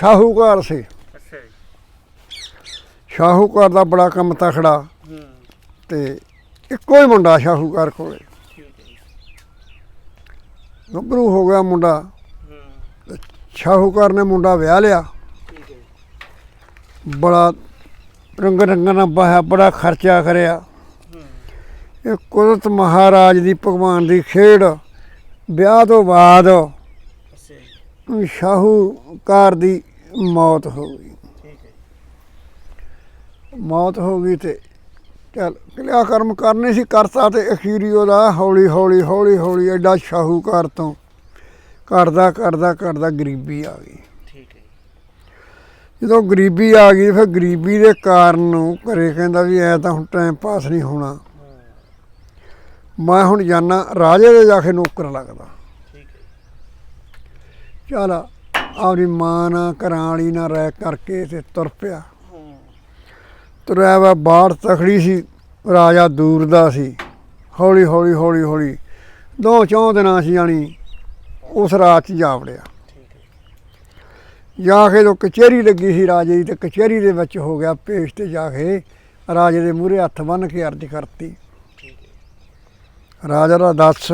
ਸ਼ਾਹੂਕਾਰ ਸੀ। ਅੱਛਾ ਜੀ। ਸ਼ਾਹੂਕਾਰ ਦਾ ਬੜਾ ਕੰਮ ਤਖੜਾ ਹੂੰ। ਤੇ ਇੱਕੋ ਹੀ ਮੁੰਡਾ ਸ਼ਾਹੂਕਾਰ ਕੋਲੇ। ਠੀਕ ਹੈ ਜੀ। ਗੱਭਰੂ ਹੋ ਗਿਆ ਮੁੰਡਾ। ਹੂੰ। ਸ਼ਾਹੂਕਾਰ ਨੇ ਮੁੰਡਾ ਵਿਆਹ ਲਿਆ। ਠੀਕ ਹੈ ਜੀ। ਬੜਾ ਰੰਗ ਰੰਗਾਂ ਨਾਲ ਬਾਇਆ ਬੜਾ ਖਰਚਾ ਕਰਿਆ। ਹੂੰ। ਇਹ ਕੁਦਰਤ ਮਹਾਰਾਜ ਦੀ ਭਗਵਾਨ ਦੀ ਖੇਡ। ਵਿਆਹ ਤੋਂ ਬਾਅਦ ਅੱਛਾ ਜੀ। ਸ਼ਾਹੂਕਾਰ ਦੀ ਮੌਤ ਹੋ ਗਈ। ਠੀਕ ਹੈ ਮੌਤ ਹੋ ਗਈ ਤੇ ਚਲ ਕਿਲਿਆ ਕਰਮ ਕਰਨੇ ਸੀ ਕਰਤਾ ਤੇ ਅਖੀਰੀ ਉਹਦਾ ਹੌਲੀ ਹੌਲੀ ਹੌਲੀ ਹੌਲੀ ਐਡਾ ਸ਼ਾਹੂਕਾਰ ਤੋਂ ਕਰਦਾ ਕਰਦਾ ਕਰਦਾ ਗਰੀਬੀ ਆ ਗਈ। ਠੀਕ ਹੈ ਜਦੋਂ ਗਰੀਬੀ ਆ ਗਈ ਫਿਰ ਗਰੀਬੀ ਦੇ ਕਾਰਨ ਨੂੰ ਘਰੇ ਕਹਿੰਦਾ ਵੀ ਐ ਤਾਂ ਹੁਣ ਟਾਈਮ ਪਾਸ ਨਹੀਂ ਹੋਣਾ। ਮੈਂ ਹੁਣ ਜਾਣਾ ਰਾਜੇ ਦੇ ਜਾ ਕੇ ਨੌਕਰ ਲੱਗਦਾ। ਠੀਕ ਹੈ ਚੱਲ ਆਪਣੀ ਮਾਂ ਨਾਲ, ਘਰਾਂ ਵਾਲੀ ਨਾਲ ਰਹਿ ਕਰਕੇ ਤੇ ਤੁਰ ਪਿਆ। ਤੁਰਿਆ ਵਾ, ਬਾੜ ਤਖੜੀ ਸੀ, ਰਾਜਾ ਦੂਰ ਦਾ ਸੀ। ਹੌਲੀ ਹੌਲੀ ਹੌਲੀ ਹੌਲੀ, ਦੋ ਚੌਂ ਦਿਨਾਂ ਸੀ ਜਾਣੀ, ਉਸ ਰਾਤ ਚ ਜਾ ਵੜਿਆ। ਜਾ ਕੇ ਜੋ ਕਚਹਿਰੀ ਲੱਗੀ ਸੀ ਰਾਜੇ ਦੀ, ਤੇ ਕਚਹਿਰੀ ਦੇ ਵਿੱਚ ਹੋ ਗਿਆ ਪੇਸ਼ ਤੇ ਜਾ ਕੇ ਰਾਜੇ ਦੇ ਮੂਹਰੇ ਹੱਥ ਬੰਨ ਕੇ ਅਰਜ਼ ਕਰਤੀ। ਰਾਜਾ ਦਾ ਦੱਸ,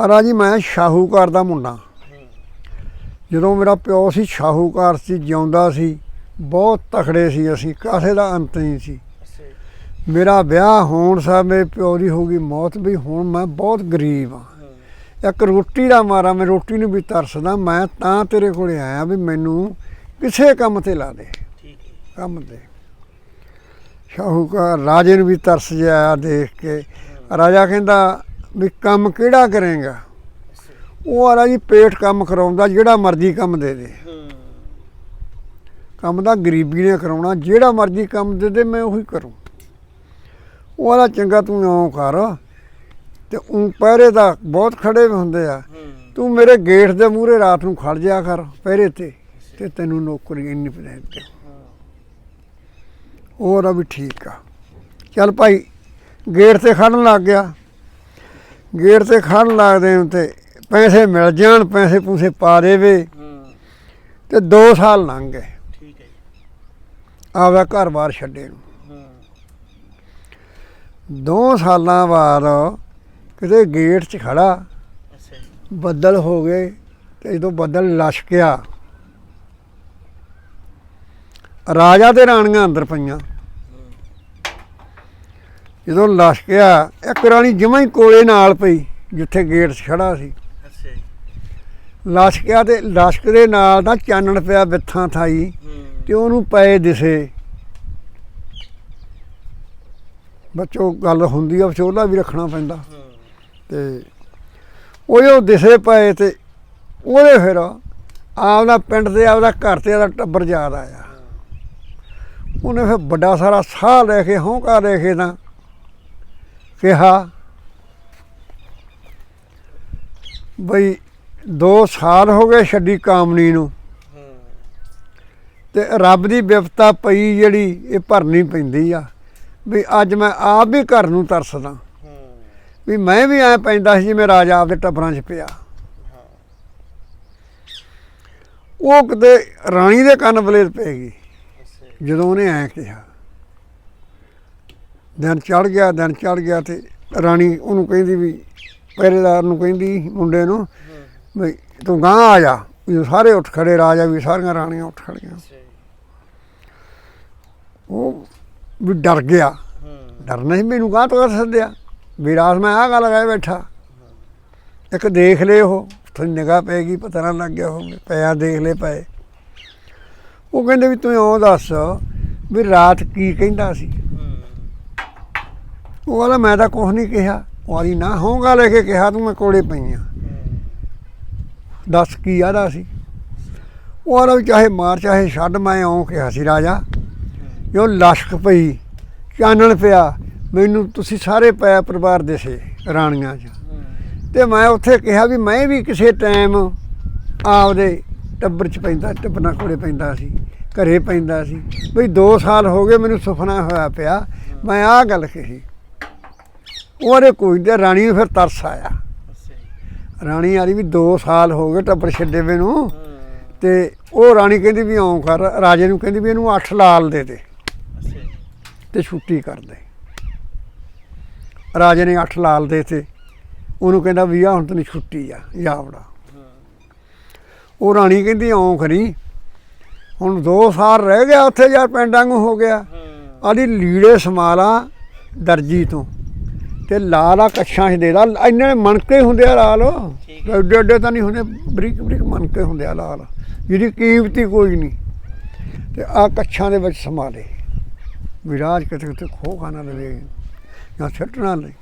ਆ ਰਾਜੀ, ਮੈਂ ਸ਼ਾਹੂਕਾਰ ਦਾ ਮੁੰਡਾ। ਜਦੋਂ ਮੇਰਾ ਪਿਓ ਸੀ, ਸ਼ਾਹੂਕਾਰ ਸੀ, ਜਿਉਂਦਾ ਸੀ, ਬਹੁਤ ਤਖੜੇ ਸੀ ਅਸੀਂ ਕਾਸੇ ਦਾ ਅੰਤ ਨਹੀਂ ਸੀ। ਮੇਰਾ ਵਿਆਹ ਹੋਣ ਸਾ ਮੇਰੇ ਪਿਓ ਦੀ ਹੋ ਗਈ ਮੌਤ, ਵੀ ਹੁਣ ਮੈਂ ਬਹੁਤ ਗਰੀਬ ਹਾਂ। ਇੱਕ ਰੋਟੀ ਦਾ ਮਾਰਾ, ਮੈਂ ਰੋਟੀ ਨੂੰ ਵੀ ਤਰਸਦਾ, ਮੈਂ ਤਾਂ ਤੇਰੇ ਕੋਲੇ ਆਇਆ ਵੀ ਮੈਨੂੰ ਕਿਸੇ ਕੰਮ ਤੇ ਲਾ ਦੇ। ਕੰਮ ਤੇ। ਸ਼ਾਹੂਕਾਰ ਰਾਜੇ ਨੂੰ ਵੀ ਤਰਸ ਜਿਹਾ ਦੇਖ ਕੇ, ਰਾਜਾ ਕਹਿੰਦਾ ਵੀ ਕੰਮ ਕਿਹੜਾ ਕਰੇਗਾ? ਉਹ ਆ ਜੀ ਪੇਟ ਕੰਮ ਕਰਾਉਂਦਾ ਜਿਹੜਾ ਮਰਜ਼ੀ ਕੰਮ ਦੇ ਦੇ। ਕੰਮ ਦਾ ਗਰੀਬੀ ਨੇ ਕਰਾਉਣਾ ਜਿਹੜਾ ਮਰਜ਼ੀ ਕੰਮ ਦੇ ਦੇ ਮੈਂ ਉਹੀ ਕਰੂੰ। ਉਹ ਵਾਲਾ ਚੰਗਾ ਤੂੰ ਇਉਂ ਕਰ ਤੇ ਉਹ ਪਹਿਰੇ ਦਾ ਬਹੁਤ ਖੜੇ ਹੁੰਦੇ ਆ। ਤੂੰ ਮੇਰੇ ਗੇਟ ਦੇ ਮੂਹਰੇ ਰਾਤ ਨੂੰ ਖੜ ਜਾ ਕਰ ਪਹਿਰੇ ਤੇ ਤੇ ਤੈਨੂੰ ਨੌਕਰੀ ਇੰਨੀ ਪੈ ਦੇ ਹੋਰ ਆ ਵੀ ਠੀਕ ਆ। ਚੱਲ ਭਾਈ ਗੇਟ ਤੇ ਖੜਨ ਲੱਗ ਗਿਆ। ਗੇਟ ਤੇ ਖੜਨ ਲੱਗਦੇ ਨੂੰ ਤੇ ਪੈਸੇ ਮਿਲ ਜਾਣ ਪੈਸੇ ਪੂਸੇ ਪਾ ਦੇਵੇ। ਹੂੰ। ਤੇ 2 ਸਾਲ ਲੰਘ ਗਏ। ਠੀਕ ਹੈ ਜੀ। ਆਪਦਾ ਘਰ-ਬਾਰ ਛੱਡੇ ਨੂੰ। ਹੂੰ। ਦੋ ਸਾਲਾਂ ਬਾਅਦ ਕਿਤੇ ਗੇਟ 'ਚ ਖੜਾ ਅੱਛਾ ਜੀ। ਬੱਦਲ ਹੋ ਗਏ ਤੇ ਜਦੋਂ ਬੱਦਲ ਲਸ਼ਕਿਆ ਰਾਜਾ ਤੇ ਰਾਣੀਆਂ ਅੰਦਰ ਪਈਆਂ। ਜਦੋਂ ਲਸ਼ਕਿਆ ਇੱਕ ਰਾਣੀ ਜਮਾਂ ਹੀ ਕੋਲੇ ਨਾਲ ਪਈ ਜਿੱਥੇ ਗੇਟ 'ਚ ਖੜਾ ਸੀ। ਲਸ਼ਕਿਆ ਤੇ ਲਸ਼ਕ ਦੇ ਨਾਲ ਦਾ ਚਾਨਣ ਪਿਆ ਬਿੱਥਾਂ ਥਾਈ ਤੇ ਉਹਨੂੰ ਪਏ ਦਿਸੇ। ਬੱਚੋ ਗੱਲ ਹੁੰਦੀ ਆ ਵਿਚੋਲਾ ਵੀ ਰੱਖਣਾ ਪੈਂਦਾ। ਤੇ ਉਹ ਜੋ ਦਿਸੇ ਪਏ ਤੇ ਉਹਦੇ ਫਿਰ ਆਪਦਾ ਪਿੰਡ ਤੇ ਆਪਦਾ ਘਰ ਤੇ ਆਪਦਾ ਟੱਬਰ ਯਾਦ ਆਇਆ। ਉਹਨੇ ਫਿਰ ਵੱਡਾ ਸਾਰਾ ਸਾਹ ਲੈ ਕੇ ਹੌਂਕਾ ਲੈ ਕੇ ਤਾਂ ਕਿਹਾ ਬਈ 2 ਸਾਲ ਹੋ ਗਏ ਛੱਡੀ ਕਾਮਣੀ ਨੂੰ। ਤੇ ਰੱਬ ਦੀ ਵਿਪਤਾ ਪਈ ਜਿਹੜੀ, ਇਹ ਭਰਨੀ ਪੈਂਦੀ ਆ। ਵੀ ਅੱਜ ਮੈਂ ਆਪ ਵੀ ਘਰ ਨੂੰ ਤਰਸਦਾ। ਵੀ ਮੈਂ ਵੀ ਐ ਪੈਂਦਾ ਸੀ ਜਿਵੇਂ ਰਾਜਾ ਆਪਦੇ ਟੱਬਰਾਂ 'ਚ ਪਿਆ। ਉਹ ਕਿਤੇ ਰਾਣੀ ਦੇ ਕੰਨ ਬਲੇਦ ਪੈ ਗਈ। ਜਦੋਂ ਉਹਨੇ ਐ ਕਿਹਾ। ਦਿਨ ਚੜ ਗਿਆ, ਦਿਨ ਚੜ ਗਿਆ ਤੇ ਰਾਣੀ ਉਹਨੂੰ ਕਹਿੰਦੀ ਵੀ, ਪਹਿਰੇਦਾਰ ਨੂੰ ਕਹਿੰਦੀ ਮੁੰਡੇ ਨੂੰ ਵੀ ਤੂੰ ਗਾਂ ਆ ਜਾ ਵੀ ਸਾਰੇ ਉੱਠ ਖੜੇ ਰਾਜਾ ਵੀ ਸਾਰੀਆਂ ਰਾਣੀਆਂ ਉੱਠ ਖੜੀਆਂ। ਉਹ ਵੀ ਡਰ ਗਿਆ। ਹੂੰ। ਡਰਨਾ ਸੀ ਮੈਨੂੰ ਗਾਂ ਤੋਂ ਕਰ ਸੱਦਿਆ। ਵੀ ਰਾਤ ਮੈਂ ਆਹ ਗੱਲ ਕਹੇ ਬੈਠਾ। ਇੱਕ ਦੇਖ ਲਏ ਉਹ ਥੋੜੀ ਨਿਗਾਹ ਪੈਗੀ ਪਤਾ ਨਾ ਲੱਗ ਗਿਆ ਹੋਵੇ ਪਿਆ ਦੇਖ ਲਏ ਪਏ। ਉਹ ਕਹਿੰਦੇ ਵੀ ਤੂੰ ਇਉਂ ਦੱਸ ਵੀ ਰਾਤ ਕੀ ਕਹਿੰਦਾ ਸੀ? ਹੂੰ। ਉਹ ਕਹਿੰਦਾ ਮੈਂ ਤਾਂ ਕੁਝ ਨਹੀਂ ਕਿਹਾ। ਉਹ ਆਦੀ ਨਾ ਹੋਊਗਾ ਲੈ ਕੇ ਕਿਹਾ ਤੂੰ ਮੈਂ ਕੋਲੇ ਪਈਆਂ ਦੱਸ ਕੀ ਆਦਾ ਸੀ? ਉਹ ਆਲਾ ਵੀ ਚਾਹੇ ਮਾਰ, ਚਾਹੇ ਛੱਡ, ਮੈਂ ਇਉਂ ਕਿਹਾ ਸੀ, ਰਾਜਾ। ਜੋ ਲਸ਼ਕ ਪਈ, ਚਾਨਣ ਪਿਆ, ਮੈਨੂੰ ਤੁਸੀਂ ਸਾਰੇ ਪਿਆ ਪਰਿਵਾਰ ਦੇ ਸੇ ਰਾਣੀਆਂ 'ਚ। ਤੇ ਮੈਂ ਉੱਥੇ ਕਿਹਾ ਵੀ ਮੈਂ ਵੀ ਕਿਸੇ ਟਾਈਮ ਆਪਦੇ ਟੱਬਰ 'ਚ ਪੈਂਦਾ, ਟੱਬਰਾਂ ਕੋਲੇ ਪੈਂਦਾ ਸੀ, ਘਰੇ ਪੈਂਦਾ ਸੀ। ਬਈ 2 ਸਾਲ ਹੋ ਗਏ ਮੈਨੂੰ ਸੁਪਨਾ ਹੋਇਆ ਪਿਆ, ਮੈਂ ਆਹ ਗੱਲ ਕਹੀ। ਉਹਦੇ ਕੋਈ ਤੇ ਰਾਣੀ ਨੂੰ ਫਿਰ ਤਰਸ ਆਇਆ। ਰਾਣੀ ਆਲੀ ਵੀ 2 ਸਾਲ ਹੋ ਗਏ ਟੱਬਰ ਛੱਡੇ ਵੇ ਨੂੰ। ਤੇ ਉਹ ਰਾਣੀ ਕਹਿੰਦੀ ਵੀ ਆਉਂ ਕਰ, ਰਾਜੇ ਨੂੰ ਕਹਿੰਦੀ ਵੀ ਇਹਨੂੰ ਅੱਠ ਲਾਲ ਦੇ ਦੇ। ਤੇ ਛੁੱਟੀ ਕਰ ਦੇ। ਰਾਜੇ ਨੇ ਅੱਠ ਲਾਲ ਦੇ ਤੇ, ਉਹਨੂੰ ਕਹਿੰਦਾ ਵੀ ਆ ਹੁਣ ਤੈਨੂੰ ਛੁੱਟੀ ਆ ਜਾਵੜਾ ਉਹ ਰਾਣੀ ਕਹਿੰਦੀ ਆਉਂ ਖਰੀ। ਹੁਣ 2 ਸਾਲ ਰਹਿ ਗਿਆ ਉੱਥੇ ਯਾਰ, ਪਿੰਡ ਵਾਂਗੂ ਹੋ ਗਿਆ। ਹੂੰ ਆਦੀ ਲੀੜੇ ਸਮਾਲਾ ਦਰਜੀ ਤੋਂ। ਤੇ ਲਾਲ ਆ ਕੱਛਾਂ 'ਚ ਦੇ ਦਾ ਇੰਨੇ ਮਣਕੇ ਹੁੰਦੇ ਆ ਲਾਲ। ਐਡੇ ਐਡੇ ਤਾਂ ਨਹੀਂ ਹੁੰਦੇ ਬਰੀਕ ਬਰੀਕ ਮਣਕੇ ਹੁੰਦੇ ਆ ਲਾਲ। ਜਿਹਦੀ ਕੀਮਤ ਹੀ ਕੋਈ ਨਹੀਂ। ਤੇ ਆ ਕੱਛਾਂ ਦੇ ਵਿੱਚ ਸਮਾਲੇ ਵਿਰਾਜ ਕਿਤੇ ਕਿਤੇ ਖੋ ਖਾਣਾ ਲਵੇ ਜਾਂ ਛੱਟਣਾ ਲਈ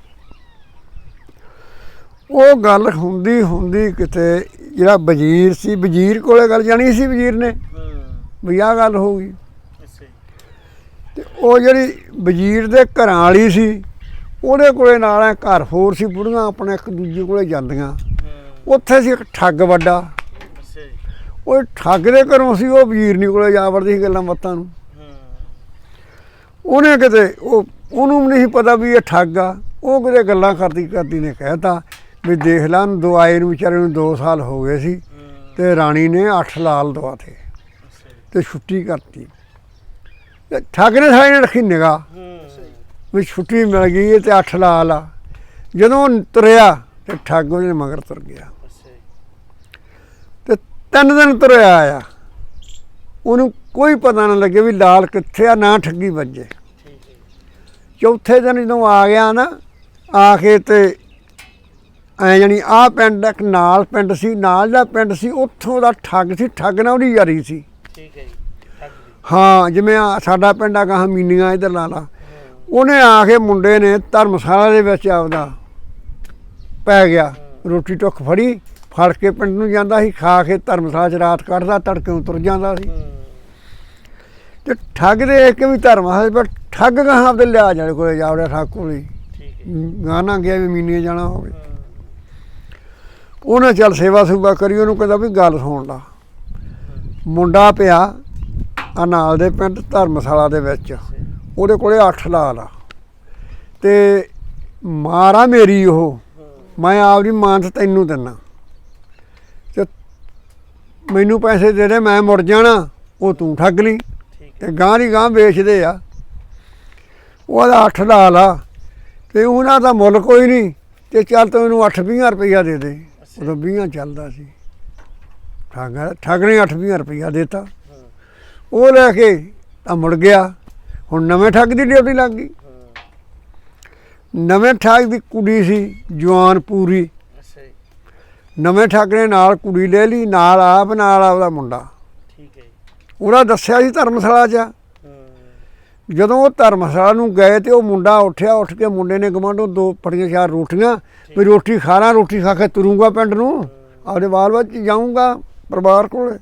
ਉਹ ਗੱਲ ਹੁੰਦੀ ਹੁੰਦੀ ਕਿਤੇ ਜਿਹੜਾ ਵਜ਼ੀਰ ਸੀ ਵਜ਼ੀਰ ਕੋਲੇ ਗੱਲ ਜਾਣੀ ਸੀ ਵਜ਼ੀਰ ਨੇ? ਹੂੰ। ਵੀ ਆਹ ਗੱਲ ਹੋ ਗਈ। ਤੇ ਉਹ ਜਿਹੜੀ ਵਜ਼ੀਰ ਦੇ ਘਰਾਂ ਵਾਲੀ ਸੀ ਉਹਦੇ ਕੋਲੇ ਨਾਲ ਐ ਘਰ ਹੋਰ ਸੀ ਬੁੜੀਆਂ ਆਪਣੇ ਇੱਕ ਦੂਜੇ ਕੋਲੇ ਜਾਂਦੀਆਂ। ਉੱਥੇ ਸੀ ਇੱਕ ਠੱਗ ਵੱਡਾ। ਉਹ ਠੱਗ ਦੇ ਘਰੋਂ ਸੀ ਉਹ ਵਜ਼ੀਰ ਨਹੀਂ ਕੋਲੇ ਜਾ ਵੜਦੀ ਸੀ ਗੱਲਾਂ ਬਾਤਾਂ ਨੂੰ। ਉਹਨੇ ਕਿਤੇ ਉਹ ਉਹਨੂੰ ਨਹੀਂ ਪਤਾ ਵੀ ਇਹ ਠੱਗ ਆ। ਉਹ ਕਿਤੇ ਗੱਲਾਂ ਕਰਦੀ ਕਰਦੀ ਨੇ ਕਹਿਤਾ ਵੀ ਦੇਖ ਲਾਂ ਦੋ ਆਏ ਨੂੰ ਵਿਚਾਰੇ ਨੂੰ 2 ਸਾਲ ਹੋ ਗਏ ਸੀ ਤੇ ਰਾਣੀ ਨੇ 8 ਲਾਲ ਦਵਾਤੇ ਜੀ। ਤੇ ਛੁੱਟੀ ਕਰਤੀ। ਠੱਗ ਨੇ ਸਾਰੇ ਰੱਖੀ ਜੀ ਵੀ ਛੁੱਟੀ ਮਿਲ ਗਈ ਹੈ ਤੇ 8 ਲਾਲ ਆ। ਜਦੋਂ ਤੁਰਿਆ ਤੇ ਠੱਗ ਉਹਦੇ ਮਗਰ ਤੁਰ ਗਿਆ। ਤੇ ਤਿੰਨ ਦਿਨ ਤੁਰਿਆ ਆਇਆ। ਉਹਨੂੰ ਕੋਈ ਪਤਾ ਨਾ ਲੱਗੇ ਵੀ ਲਾਲ ਕਿੱਥੇ ਆ ਨਾ ਠੱਗੀ ਵੱਜੇ। ਚੌਥੇ ਦਿਨ ਜਦੋਂ ਆ ਗਿਆ ਨਾ ਆ ਕੇ ਤੇ ਐ ਜਾਣੀ ਆ ਪਿੰਡ ਇੱਕ ਨਾਲ ਪਿੰਡ ਸੀ ਨਾਲ ਦਾ ਪਿੰਡ ਸੀ ਉੱਥੋਂ ਦਾ ਠੱਗ ਸੀ ਠੱਗ ਨਾਲ ਉਹਦੀ ਯਾਰੀ ਸੀ। ਠੀਕ ਹੈ ਜੀ ਹਾਂ ਜਿਵੇਂ ਸਾਡਾ ਪਿੰਡ ਆ ਗਾਹਾਂ ਮੀਨੀਆਂ ਇਧਰ ਲਾ ਲਾ। ਉਹਨੇ ਆ ਕੇ ਮੁੰਡੇ ਨੇ ਧਰਮਸ਼ਾਲਾ ਦੇ ਵਿੱਚ ਆਪਦਾ ਪੈ ਗਿਆ। ਰੋਟੀ ਟੁੱਕ ਫੜੀ ਫੜ ਕੇ ਪਿੰਡ ਨੂੰ ਜਾਂਦਾ ਸੀ ਖਾ ਕੇ ਧਰਮਸ਼ਾਲਾ 'ਚ ਰਾਤ ਕੱਢਦਾ ਤੜਕੇ ਨੂੰ ਤੁਰ ਜਾਂਦਾ ਸੀ। ਤੇ ਠੱਗ ਦੇ ਇੱਕ ਵੀ ਧਰਮਸ਼ਾਲਾ 'ਚ ਪਰ ਠੱਗ ਗਾਹਾਂ ਆਪਦੇ ਲਿਆ ਜਾਣੇ ਕੋਲੇ ਜਾ ਵੜਿਆ ਠੱਗ ਕੋਲੇ ਗਾਣਾ ਗਿਆ ਵੀ ਮੀਨੀਆਂ ਜਾਣਾ ਹੋਵੇ। ਉਹਨੇ ਚੱਲ ਸੇਵਾ ਸੁਭਾ ਕਰੀ ਉਹਨੂੰ ਕਹਿੰਦਾ ਵੀ ਗੱਲ ਸੁਣ ਲਾ। ਮੁੰਡਾ ਪਿਆ ਆ ਨਾਲ ਦੇ ਪਿੰਡ ਧਰਮਸ਼ਾਲਾ ਦੇ ਵਿੱਚ। ਉਹਦੇ ਕੋਲੇ 8 ਲਾਲ ਆ। ਤੇ ਮਾਰਾ ਮੇਰੀ ਉਹ। ਮੈਂ ਆਪਦੀ ਮਾਨਤ ਤੈਨੂੰ ਦਿੰਨਾ। ਤੇ ਮੈਨੂੰ ਪੈਸੇ ਦੇ ਦੇ ਮੈਂ ਮੁੜ ਜਾਣਾ ਉਹ ਤੂੰ ਠੱਗ ਲਈ। ਤੇ ਗਾਂ ਦੀ ਗਾਂ ਵੇਚਦੇ ਆ। ਉਹਦਾ 8 ਲਾਲ ਆ। ਤੇ ਉਹਨਾਂ ਦਾ ਮੁੱਲ ਕੋਈ ਨਹੀਂ। ਤੇ ਚੱਲ ਤੂੰ ਇਹਨੂੰ 8 20 ਰੁਪਈਆ ਦੇ ਦੇ। ਉਦੋਂ 20 ਚੱਲਦਾ ਸੀ। ਠੱਗ ਠੱਗ ਨੇ 8 20 ਰੁਪਈਆ ਦਿੱਤਾ। ਉਹ ਲੈ ਕੇ ਤਾਂ ਮੁੜ ਗਿਆ। ਹੁਣ ਨਵੇਂ ਠੱਗ ਦੀ ਡਿਊਟੀ ਲੱਗ ਗਈ। ਨਵੇਂ ਠੱਗ ਦੀ ਕੁੜੀ ਸੀ ਜਵਾਨ ਪੂਰੀ। ਨਵੇਂ ਠੱਗ ਨੇ ਨਾਲ ਕੁੜੀ ਲੈ ਲਈ ਨਾਲ ਆਪ ਨਾਲ ਆਪਦਾ ਮੁੰਡਾ। ਠੀਕ ਹੈ ਜੀ। ਉਹਦਾ ਦੱਸਿਆ ਸੀ ਧਰਮਸ਼ਾਲਾ 'ਚ। ਜਦੋਂ ਉਹ ਧਰਮਸ਼ਾਲਾ ਨੂੰ ਗਏ ਤੇ ਉਹ ਮੁੰਡਾ ਉੱਠਿਆ ਉੱਠ ਕੇ ਮੁੰਡੇ ਨੇ ਗਵਾਂਢੋਂ ਦੋ ਫੜੀਆਂ ਚਾਰ ਰੋਟੀਆਂ ਵੀ ਰੋਟੀ ਖਾਣਾ ਰੋਟੀ ਖਾ ਕੇ ਤੁਰੂੰਗਾ ਪਿੰਡ ਨੂੰ। ਆਪਦੇ ਬਾਲ ਵਿੱਚ ਜਾਊਂਗਾ ਪਰਿਵਾਰ ਕੋਲੇ।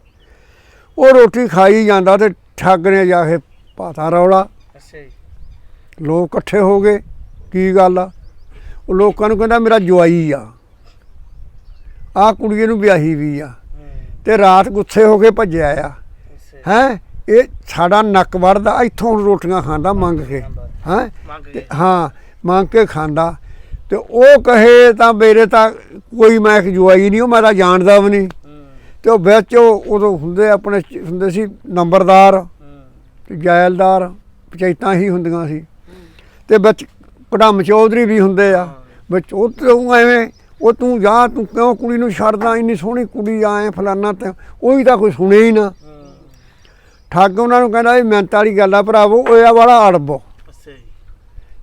ਉਹ ਰੋਟੀ ਖਾਈ ਜਾਂਦਾ ਤੇ ਠੱਗ ਨੇ ਜਾ ਕੇ ਪਾਤਾ ਰੌਲਾ। ਅੱਛਾ ਜੀ। ਲੋਕ ਇਕੱਠੇ ਹੋ ਗਏ ਕੀ ਗੱਲ ਆ? ਉਹ ਲੋਕਾਂ ਨੂੰ ਕਹਿੰਦਾ ਮੇਰਾ ਜਵਾਈ ਆ। ਆ ਕੁੜੀ ਨੂੰ ਵਿਆਹੀ ਵੀ ਆ। ਤੇ ਰਾਤ ਗੁੱਸੇ ਹੋ ਕੇ ਭੱਜਿਆ ਆ। ਹੈ? ਇਹ ਸਾਡਾ ਨੱਕ ਵੜਦਾ ਇੱਥੋਂ ਰੋਟੀਆਂ ਖਾਂਦਾ ਮੰਗ ਕੇ। ਹੈ? ਹਾਂ ਮੰਗ ਕੇ ਖਾਂਦਾ। ਤੇ ਉਹ ਕਹੇ ਤਾਂ ਮੇਰੇ ਤਾਂ ਕੋਈ ਮੈਂ ਇੱਕ ਜਵਾਈ ਨਹੀਂ ਉਹ ਮੈਂ ਤਾਂ ਜਾਣਦਾ ਵੀ ਨਹੀਂ। ਤੇ ਉਹ ਵਿੱਚ ਉਹ ਉਦੋਂ ਹੁੰਦੇ ਆਪਣੇ ਹੁੰਦੇ ਸੀ ਨੰਬਰਦਾਰ ਤੇ ਜਾਇਲਦਾਰ। ਪੰਚਾਇਤਾਂ ਹੀ ਹੁੰਦੀਆਂ ਸੀ। ਤੇ ਵਿੱਚ ਕੜਮ ਚੌਧਰੀ ਵੀ ਹੁੰਦੇ ਆ। ਵਿੱਚ ਉਹ ਤੂੰ ਐਵੇਂ ਉਹ ਤੂੰ ਜਾ ਤੂੰ ਕਿਉਂ ਕੁੜੀ ਨੂੰ ਛੱਡਦਾ? ਇੰਨੀ ਸੋਹਣੀ ਕੁੜੀ ਆਏ ਫਲਾਨਾ ਤੇ ਉਹੀ ਤਾਂ ਕੋਈ ਸੁਣੇ ਹੀ ਨਾ। ਹੂੰ ਠੱਗ ਉਹਨਾਂ ਨੂੰ ਕਹਿੰਦਾ ਇਹ ਮਿਹਨਤ ਵਾਲੀ ਗੱਲ ਆ ਭਰਾਵੋ ਉਹ ਆ ਵਾਲਾ ਅੜਬ।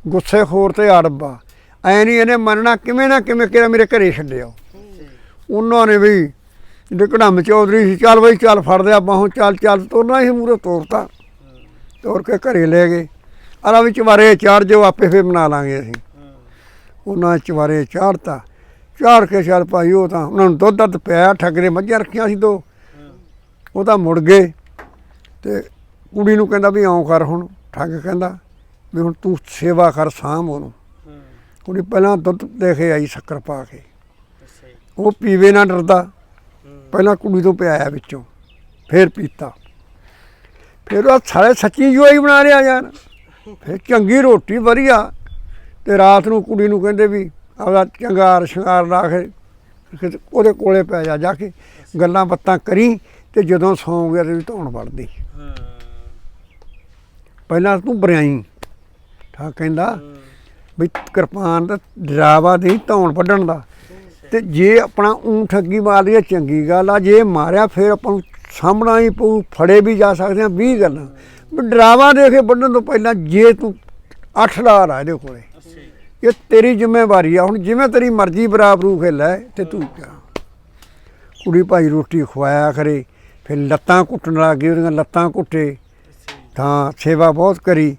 ਗੁੱਸੇ ਖੋਰ ਤੇ ਅੜਬ ਆ। ਐ ਨਹੀਂ ਇਹਨੇ ਮੰਨਣਾ ਕਿਵੇਂ ਨਾ ਕਿਵੇਂ ਕਿਹਾ ਮੇਰੇ ਘਰੇ ਜੀ ਉਹਨਾਂ ਨੇ ਵੀ ਜਿਹੜੇ ਕੜਮ ਚੌਧਰੀ ਸੀ ਚੱਲ ਬਈ ਚੱਲ ਫੜਦੇ ਆਪਾਂ ਹੁਣ ਚੱਲ ਚੱਲ ਤੁਰਨਾ ਸੀ ਮੂਰੇ ਤੋਰਤਾ। ਹੂੰ ਤੋਰ ਕੇ ਘਰੇ ਲੈ ਗਏ। ਅਰਾ ਵਿੱਚ ਚਵਾਰੇ ਚਾੜ ਜੋ ਆਪੇ ਫੇਰ ਬਣਾ ਲਾਂਗੇ ਅਸੀਂ। ਉਹਨਾਂ ਚਵਾਰੇ ਚਾੜਤਾ। ਚਾੜ ਕੇ ਚੱਲ ਭਾਈ ਉਹ ਤਾਂ ਉਹਨਾਂ ਨੂੰ ਦੁੱਧ ਦੱਧ ਪਿਆ ਠੱਗਰੇ ਮੱਝਾਂ ਰੱਖੀਆਂ ਸੀ ਦੋ। ਉਹ ਤਾਂ ਮੁੜ ਗਏ ਤੇ ਕੁੜੀ ਨੂੰ ਕਹਿੰਦਾ ਵੀ ਆਉਂ ਕਰ ਹੁਣ ਠੱਗ ਕਹਿੰਦਾ ਵੀ ਹੁਣ ਤੂੰ ਸੇਵਾ ਕਰ ਸਾਂਭ ਉਹਨੂੰ। ਕੁੜੀ ਪਹਿਲਾਂ ਦੁੱਧ ਦੇ ਕੇ ਆਈ ਸ਼ੱਕਰ ਪਾ ਕੇ। ਉਹ ਪੀਵੇ ਨਾ ਡਰਦਾ। ਪਹਿਲਾਂ ਕੁੜੀ ਤੋਂ ਪਿਆਇਆ ਵਿੱਚੋਂ ਫਿਰ ਪੀਤਾ। ਫਿਰ ਉਹ ਸਾਰੇ ਸੱਚੀ ਜੋਈ ਬਣਾ ਲਿਆ ਯਾਰ। ਫਿਰ ਚੰਗੀ ਰੋਟੀ ਵਧੀਆ। ਤੇ ਰਾਤ ਨੂੰ ਕੁੜੀ ਨੂੰ ਕਹਿੰਦੇ ਵੀ ਆਪਦਾ ਚੰਗਾਰ ਸ਼ਿੰਗਾਰ ਲਾ ਕੇ ਉਹਦੇ ਕੋਲੇ ਪੈ ਜਾ ਜਾ ਕੇ ਗੱਲਾਂ ਬਾਤਾਂ ਕਰੀ ਤੇ ਜਦੋਂ ਸੌਂ ਗਿਆ ਤੇ ਵੀ ਧੌਣ ਵੜਦੀ ਪਹਿਲਾਂ ਤੂੰ ਬਰਿਆਈ। ਠਾ ਕਹਿੰਦਾ ਵੀ ਕਿਰਪਾਨ ਦਾ ਡਰਾਵਾ ਦੇ ਧੌਣ ਵੱਢਣ ਦਾ। ਤੇ ਜੇ ਆਪਣਾ ਊਂ ਠੱਗੀ ਮਾਰ ਲਈਏ ਚੰਗੀ ਗੱਲ ਆ। ਜੇ ਮਾਰਿਆ, ਫਿਰ ਆਪਾਂ ਨੂੰ ਸਾਹਮਣਾ ਹੀ ਪਊ, ਫੜੇ ਵੀ ਜਾ ਸਕਦੇ ਆ 20 ਗੱਲਾਂ ਵੀ ਡਰਾਵਾ ਦੇ ਕੇ ਵੱਢਣ ਤੋਂ ਪਹਿਲਾਂ ਜੇ ਤੂੰ ਅੱਠ ਲਾਰ ਆ ਇਹਦੇ ਕੋਲੇ, ਇਹ ਤੇਰੀ ਜ਼ਿੰਮੇਵਾਰੀ ਆ। ਹੁਣ ਜਿਵੇਂ ਤੇਰੀ ਮਰਜ਼ੀ ਬਰਾਬਰੂ ਕੇ ਲੈ, ਤੇ ਤੂੰ ਜਾ। ਕੁੜੀ ਭਾਈ ਰੋਟੀ ਖਵਾਇਆ ਕਰੇ, ਫਿਰ ਲੱਤਾਂ ਕੁੱਟਣ ਲੱਗ ਗਈ, ਉਹਦੀਆਂ ਲੱਤਾਂ ਕੁੱਟੇ। ਅੱਛਾ ਤਾਂ ਸੇਵਾ ਬਹੁਤ ਕਰੀ,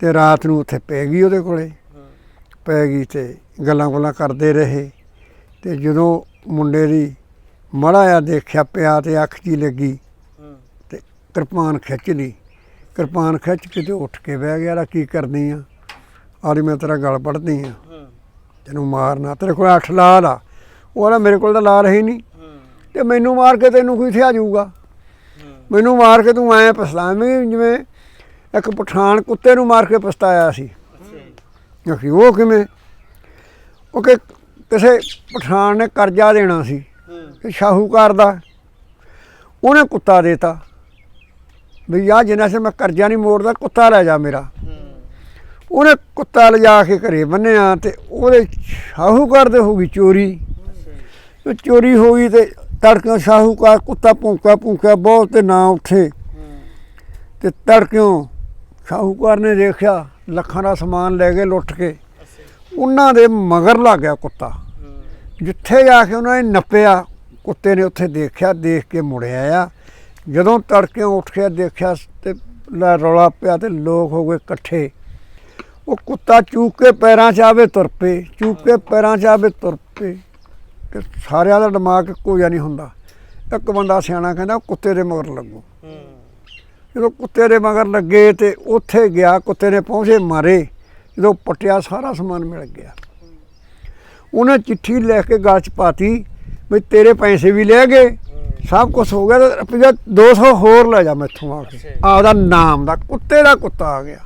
ਤੇ ਰਾਤ ਨੂੰ ਉੱਥੇ ਪੈ ਗਈ ਉਹਦੇ ਕੋਲੇ। ਪੈ ਗਈ ਤੇ ਗੱਲਾਂ ਗੁੱਲਾਂ ਕਰਦੇ ਰਹੇ। ਤੇ ਜਦੋਂ ਮੁੰਡੇ ਦੀ ਮੜਾ ਆ ਦੇਖਿਆ ਪਿਆ ਤੇ ਅੱਖ ਜੀ ਲੱਗੀ ਤੇ ਕਿਰਪਾਨ ਖਿੱਚ ਲਈ। ਕਿਰਪਾਨ ਖਿੱਚ ਕੇ ਤੇ ਉੱਠ ਕੇ ਬਹਿ ਗਿਆ ਲਾ ਕੀ ਕਰਨੀ ਆ? ਆਰੀ ਮੈਂ ਤੇਰਾ ਗਲ ਪੜਦੀ ਆ। ਹੂੰ। ਤੈਨੂੰ ਮਾਰਨਾ ਤੇਰੇ ਕੋਲ ਅੱਠ ਲਾਲ ਆ। ਉਹਦਾ ਮੇਰੇ ਕੋਲ ਤਾਂ ਲਾਲ ਹੈ ਨਹੀਂ। ਤੇ ਮੈਨੂੰ ਮਾਰ ਕੇ ਤੈਨੂੰ ਕੋਈ ਥਿਆ ਜਾਊਗਾ? ਮੈਨੂੰ ਮਾਰ ਕੇ ਤੂੰ ਐ ਪਛਤਾਵੇਂ ਜਿਵੇਂ ਇੱਕ ਪਠਾਨ ਕੁੱਤੇ ਨੂੰ ਮਾਰ ਕੇ ਪਛਤਾਇਆ ਸੀ। ਅੱਛਾ ਉਹ ਕਿਵੇਂ? ਉਹ ਕਿ ਕਿਸੇ ਪਠਾਨ ਨੇ ਕਰਜ਼ਾ ਦੇਣਾ ਸੀ। ਸ਼ਾਹੂਕਾਰ ਦਾ। ਉਹਨੇ ਕੁੱਤਾ ਦੇਤਾ। ਵੀ ਆ ਜਿੰਨਾ ਸੇ ਮੈਂ ਕਰਜ਼ਾ ਨਹੀਂ ਮੋੜਦਾ, ਕੁੱਤਾ ਲੈ ਜਾ ਮੇਰਾ। ਉਹਨੇ ਕੁੱਤਾ ਲਿਜਾ ਕੇ ਘਰੇ ਬੰਨਿਆ ਤੇ ਉਹਦੇ ਸ਼ਾਹੂਕਾਰ ਦੇ ਹੋ ਗਈ ਚੋਰੀ। ਚੋਰੀ ਹੋ ਗਈ ਤੇ ਤੜਕਿਓ ਸ਼ਾਹੂਕਾਰ ਕੁੱਤਾ ਭੌਂਕਾ ਭੌਂਕਾ ਬਹੁਤ ਤੇ ਨਾ ਉੱਠੇ। ਹੂੰ ਤੇ ਤੜਕਿਓਂ ਸ਼ਾਹੂਕਾਰ ਨੇ ਦੇਖਿਆ ਲੱਖਾਂ ਦਾ ਸਮਾਨ ਲੈ ਕੇ ਲੁੱਟ ਕੇ। ਉਹਨਾਂ ਦੇ ਮਗਰ ਲੱਗ ਗਿਆ ਕੁੱਤਾ। ਜਿੱਥੇ ਜਾ ਕੇ ਉਹਨਾਂ ਨੇ ਨੱਪਿਆ ਕੁੱਤੇ ਨੇ ਉੱਥੇ ਦੇਖਿਆ, ਦੇਖ ਕੇ ਮੁੜਿਆ ਆ ਜਦੋਂ ਤੜਕੇ ਉੱਠ ਕੇ ਦੇਖਿਆ ਤੇ ਲੈ ਰੌਲਾ ਪਿਆ ਤੇ ਲੋਕ ਹੋ ਗਏ ਇਕੱਠੇ। ਉਹ ਕੁੱਤਾ ਚੂਕ ਕੇ ਪੈਰਾਂ 'ਚ ਆਵੇ ਤੁਰ ਪਏ, ਚੂਕ ਕੇ ਪੈਰਾਂ 'ਚ ਆਵੇ ਤੁਰ ਪਏ। ਤੇ ਸਾਰਿਆਂ ਦਾ ਦਿਮਾਗ ਇੱਕੋ ਜਿਹਾ ਨਹੀਂ ਹੁੰਦਾ। ਇੱਕ ਬੰਦਾ ਸਿਆਣਾ ਕਹਿੰਦਾ ਕੁੱਤੇ ਦੇ ਮਗਰ ਲੱਗੋ। ਜਦੋਂ ਕੁੱਤੇ ਦੇ ਮਗਰ ਲੱਗੇ ਤੇ ਉੱਥੇ ਗਿਆ, ਕੁੱਤੇ ਨੇ ਪਹੁੰਚੇ ਮਾਰੇ। ਜਦੋਂ ਪਟਿਆ, ਸਾਰਾ ਸਮਾਨ ਮਿਲ ਗਿਆ। ਉਹਨੇ ਚਿੱਠੀ ਲੈ ਕੇ ਗਲ ਚ ਪਾਤੀ ਵੀ ਤੇਰੇ ਪੈਸੇ ਵੀ ਲੈ ਗਏ। ਸਭ ਕੁਝ ਹੋ ਗਿਆ ਤੇ ਰੁਪਈਆ 200 ਹੋਰ ਲੈ ਜਾ ਮੈਥੋਂ ਆ ਕੇ। ਆਪਦਾ ਨਾਮ ਦਾ ਕੁੱਤੇ ਦਾ ਕੁੱਤਾ ਆ ਗਿਆ।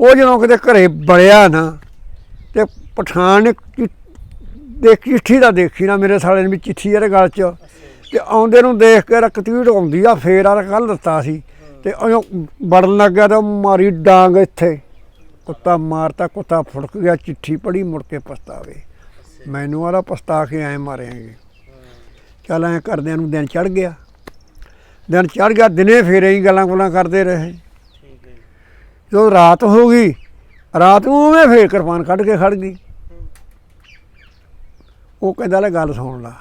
ਉਹ ਜਦੋਂ ਕਿਤੇ ਘਰੇ ਬੜਿਆ ਨਾ ਤੇ ਪਠਾਨ ਨੇ ਦੇਖ ਚਿੱਠੀ ਦਾ ਦੇਖੀ ਨਾ ਮੇਰੇ ਸਾਲੇ ਨੇ ਵੀ ਚਿੱਠੀ ਇਹਦੇ ਗਲ 'ਚ। ਤੇ ਆਉਂਦੇ ਨੂੰ ਦੇਖ ਕੇ ਰਕਤੀੜ ਆਉਂਦੀ ਆ ਫੇਰ ਆ ਕੱਲ ਦਿੱਤਾ ਸੀ। ਤੇ ਉਹ ਵੜਨ ਲੱਗਿਆ ਤੇ ਮਾਰੀ ਡਾਂਗ ਇੱਥੇ। ਕੁੱਤਾ ਮਾਰਤਾ ਕੁੱਤਾ ਫੁੜਕ ਗਿਆ ਚਿੱਠੀ ਪੜੀ ਮੁੜ ਕੇ ਪਛਤਾਵੇ। ਮੈਨੂੰ ਆਦਾ ਪਛਤਾ ਕੇ ਐ ਮਾਰਿਆਂਗੇ ਚੱਲ ਐ ਕਰਦਿਆਂ ਨੂੰ ਦਿਨ ਚੜ ਗਿਆ। ਦਿਨ ਚੜ ਗਿਆ ਦਿਨੇ ਫੇਰ ਹੀ ਗੱਲਾਂ ਗੁੱਲਾਂ ਕਰਦੇ ਰਹੇ। ਜਦੋਂ ਰਾਤ ਹੋ ਗਈ ਰਾਤ ਨੂੰ ਉਵੇਂ ਫੇਰ ਕਿਰਪਾਨ ਕੱਢ ਕੇ ਖੜ ਗਈ। ਉਹ ਕਹਿੰਦਾ ਲੈ ਗੱਲ ਸੁਣ ਲਾ।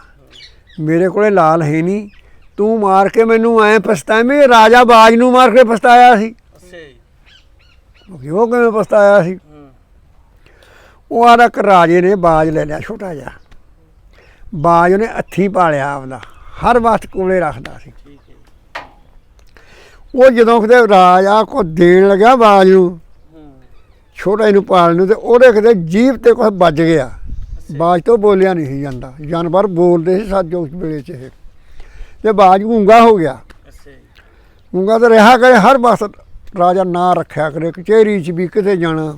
ਮੇਰੇ ਕੋਲੇ ਲਾਲ ਹੈ ਨਹੀਂ। ਤੂੰ ਮਾਰ ਕੇ ਮੈਨੂੰ ਐ ਪਛਤਾਵੇਂ ਰਾਜਾ ਬਾਜ ਨੂੰ ਮਾਰ ਕੇ ਪਛਤਾਇਆ ਸੀ। ਅੱਛਾ ਜੀ। ਉਹ ਕਿਵੇਂ ਪਛਤਾਇਆ ਸੀ? ਉਹ ਆਦਾ ਕਿ ਰਾਜੇ ਨੇ ਬਾਜ ਲੈ ਲਿਆ ਛੋਟਾ ਜਿਹਾ। ਬਾਜ ਉਹਨੇ ਹੱਥੀਂ ਪਾਲਿਆ ਆਪਦਾ ਹਰ ਵਕਤ ਕੋਲੇ ਰੱਖਦਾ ਸੀ। ਉਹ ਜਦੋਂ ਕਿਤੇ ਰਾਜਾ ਕੋ ਦੇਣ ਲੱਗਾ ਬਾਜ ਨੂੰ ਛੋਟਾ ਇਹਨੂੰ ਪਾਲਣ ਨੂੰ ਤੇ ਉਹਦੇ ਕਿਤੇ ਜੀਭ ਤੇ ਕੁਝ ਵੱਜ ਗਿਆ। ਬਾਜ ਤੋਂ ਬੋਲਿਆ ਨਹੀਂ ਜਾਂਦਾ। ਜਾਨਵਰ ਬੋਲਦੇ ਸੀ ਸੱਜ ਉਸ ਵੇਲੇ 'ਚ ਇਹ। ਤੇ ਬਾਜ ਗੂੰਗਾ ਹੋ ਗਿਆ। ਗੂੰਗਾ ਤਾਂ ਰਿਹਾ ਕਰੇ ਹਰ ਵਕਤ ਰਾਜਾ ਨਾਂ ਰੱਖਿਆ ਕਰੇ ਕਚਹਿਰੀ 'ਚ ਵੀ ਕਿਤੇ ਜਾਣਾ।